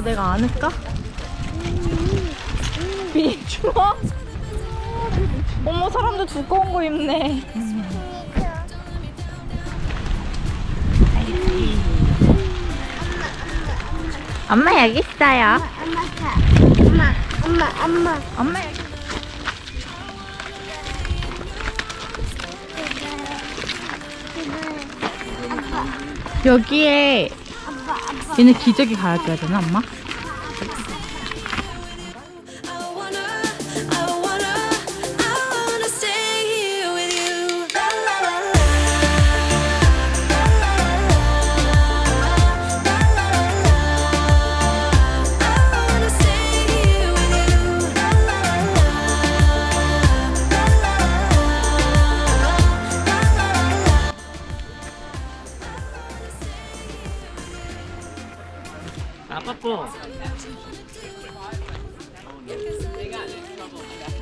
내가 안을까? 비 추워? 어머 사람들 두꺼운 거 입네. 엄마 여기 있어요. 엄마 가. 엄마, 엄마, 엄마. 엄마 여기. 여기에. 얘네 기저귀 갈아줘야 되나 엄마?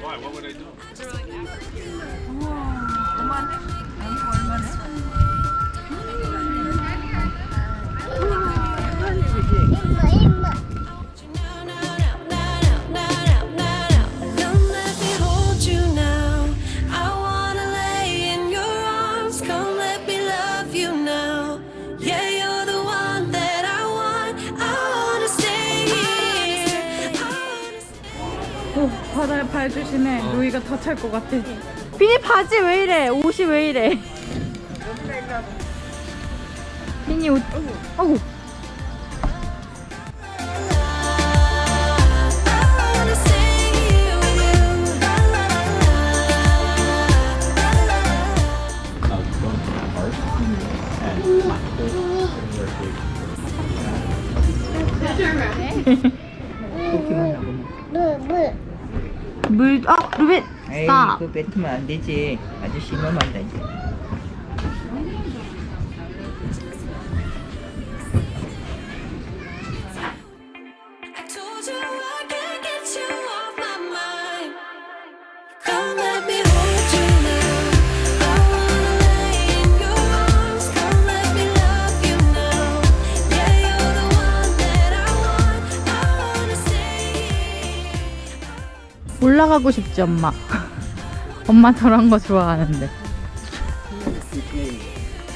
Why? What would I do? I'm. 발 조심해. 루이가 다찰 것 같아. 비니 바지 왜 이래? 옷이 왜 이래? 비니 옷. uh, and 물, 물. 물. 아 루비. 에이, 스탑. 그거 뱉으면 안 되지. 아저씨 너무한다, 이제. 올라가고 싶지 엄마. 엄마 저런 거 좋아하는데.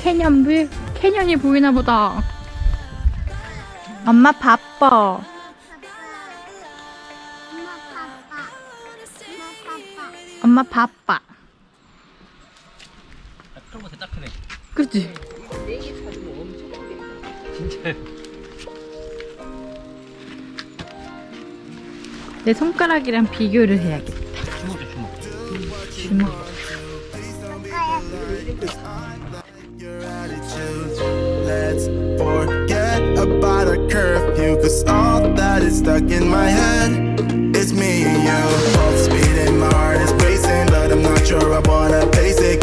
캐년 뷰? 캐년이 보이나 보다. 엄마 바빠. 엄마, 바빠. 그런 거딱 크네. 그치? 진짜. 내 손가락이랑 비교를 해야겠다. 주먹도 주먹. 주먹. your attitude. Let's forget about a curfew, cause all that is stuck in my head is me and you. Both speed and my heart is racing, but I'm not sure I wanna face it, cause it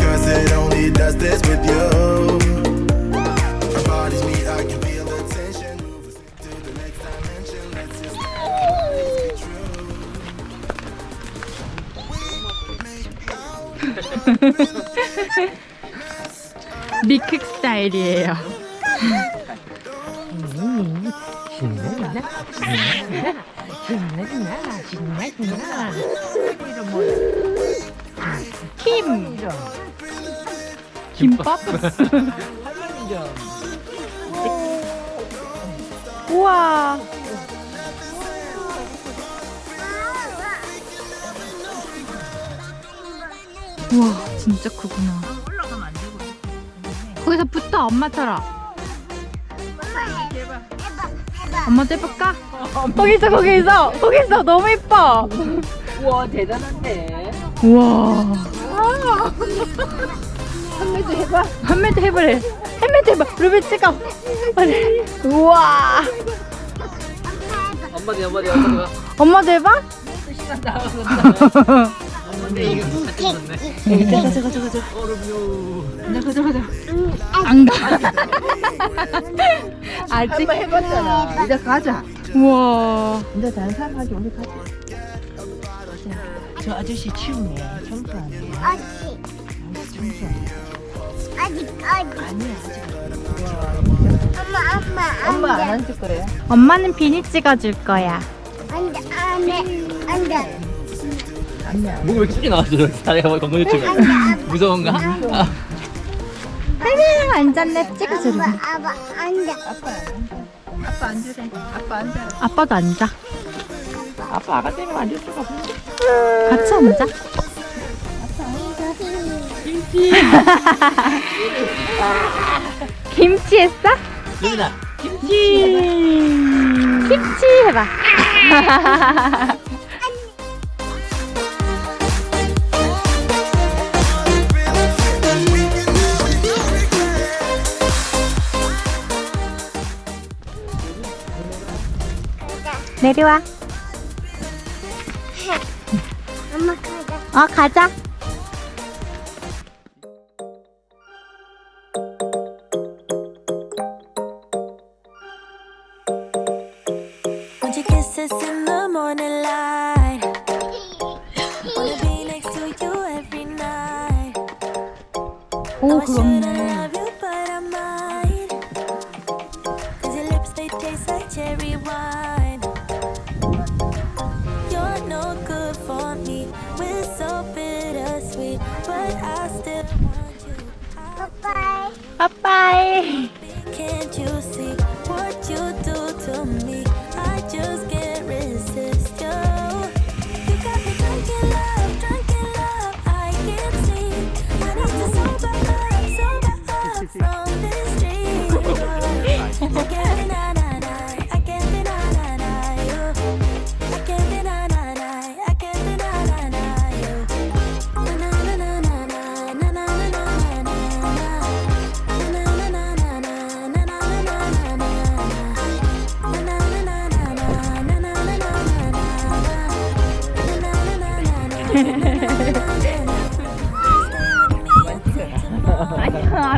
미크 스타일이에요. 김. 김밥? 우와. 우와, 진짜 크구나. 거기서 붙어, 엄마처럼. 엄마도 해볼까? 거기 있어, 거기 있어, 거기 있어, 너무 이뻐. 우와, 대단한데. 우와. 한매도 해봐. 한매도 해보래. 한매도 해봐. 루비 찍어. 빨리. 우와. 엄마도 엄마도 엄마도. 엄마도 해봐. 근데 이게 못 찾겠네. 가자, 가자, 가자. 어렵요. 가자, 가자. 안 가. 아직. 한번 해봤잖아. 이제 가자. 우와. 이제 다른 사람 하기 우리 가자. 저 아저씨 치우네. 청소하네. 아치. 청소하네. 아직 아직. 아니야 아직 엄마 엄마 엄마 안 안돼 앉을 거래 엄마는 비니 찍어줄 거야. 안돼 안돼 안돼 안돼 목이 왜 크게 나왔어? 다리가 뭐 건강 유튜브. 무서운가? 아, 아유, 앉았네. 찍어주려. 아빠 아빠 안돼 아빠 아빠 앉으래 아빠 앉아 아빠도 앉아. 아빠 아가 때문에 앉을 수가 없어 같이 앉아. 김치 했어? 유빈아. 김치. 김치 해봐. 내려와. 엄마 가자 어, 가자. Want your kisses in the morning light. Wanna be next to you every night. 오, 그렇네. ไป บ๊ายบาย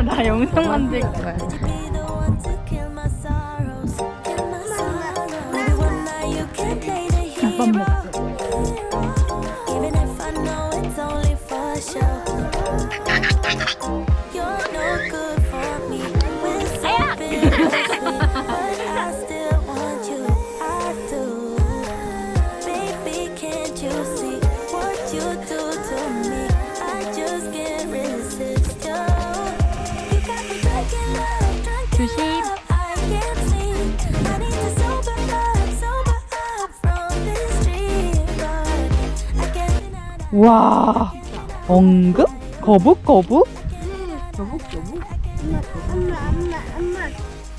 나 영상 만들 거야. 와, 엉금? 거북, 거북? 저북 저북? 엄마 엄마 엄마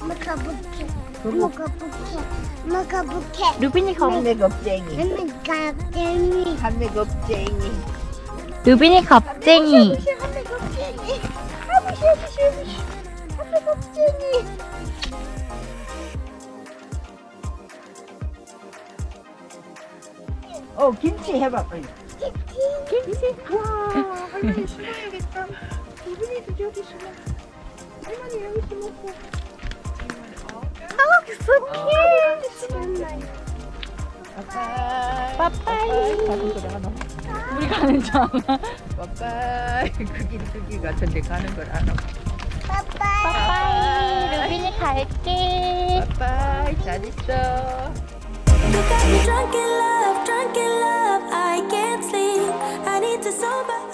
엄마 가볼게 엄마 가볼게 엄마 가볼게 루빈이 거북. 할매 겁쟁이. 엄마 가볼게 할매 겁쟁이. 루빈이 겁쟁이. 할매 겁쟁이. 아버지 아버지 아버지 할매 겁쟁이 어 김치 해봐 빨리. 김치. 와 할머니 심어야겠다. 이분이도 저기 심어 할머니 여기 심었고. 빠빠이. 빠빠이. 가는 걸 알아. 우리 가는 줄 알아. 빠빠이. 그 길 그길 같은데 가는 걸 알아. 빠빠이. 루빈이 갈게. 빠빠이. 잘 있어 You got me drunk in love, drunk in love. I can't sleep. I need to sober.